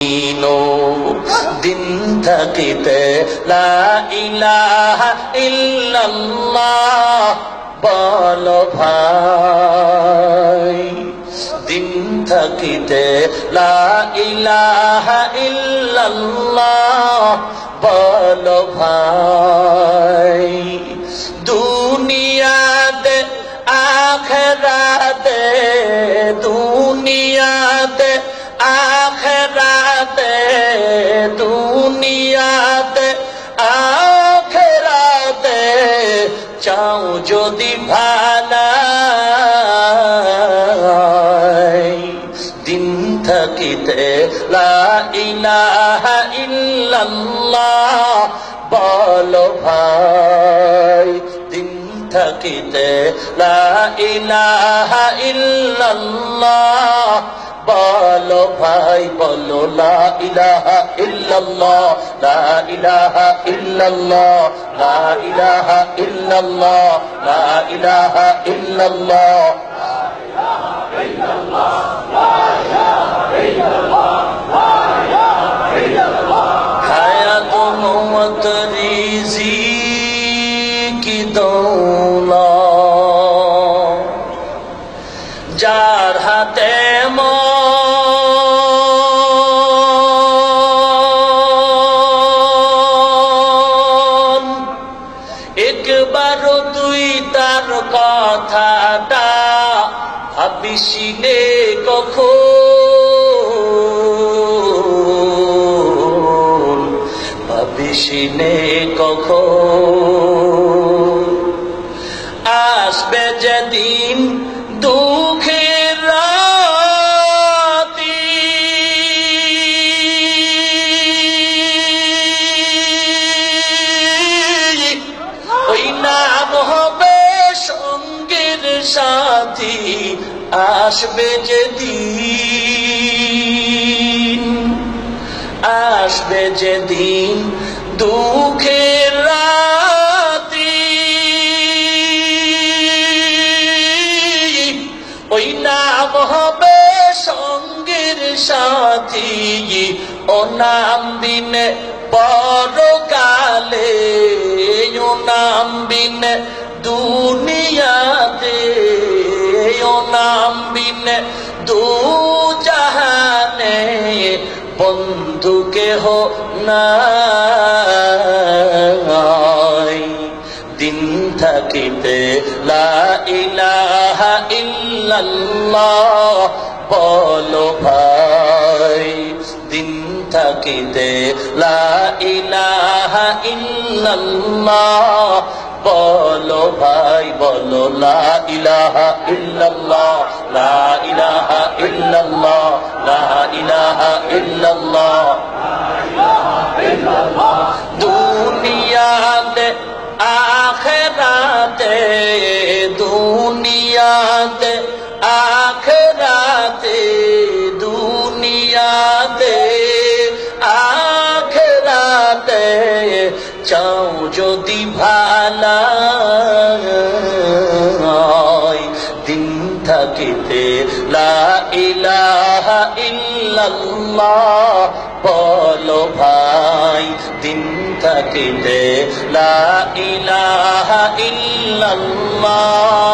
দিনো থাকিতে বল ভাই। দিন থাকিতে বল ভাই। যদি ভালাই দিন থাকিতে ইলাহা বলো ভাই দিন থাকিতে ইলাহা ইল্লাল্লাহ বলো ভাই, বলো লা ইলাহা ইল্লাল্লাহ, লা ইলাহা ইল্লাল্লাহ, লা ইলাহা ইল্লাল্লাহ, লা ইলাহা ইল্লাল্লাহ হায়াত কথাটা ভাবিসিনে কখন? ভাবিসিনে কখ আসবে যেদিন দুঃখের আসবে যেদিন আসবে যেদিন দুঃখের রাতি। ওই নাম হবে সঙ্গের সাথী, ও নাম বিনে পরকালে, ও নাম বিনে দুনিয়াতে দু জাহানে বন্ধুকে হো নাই। দিন থাকিতে লা ইলাহা ইল্লাল্লাহ বলো ভাই। দিন থাকিতে লা ইলাহা ইল্লাল্লাহ বলো ভাই বলো আখরাতে দুনিয়াতে আখরাতে থাকিতে লা ইলাহা বলো ভাই দিন থাকিতে লা ইলাহা ইল্লাল্লাহ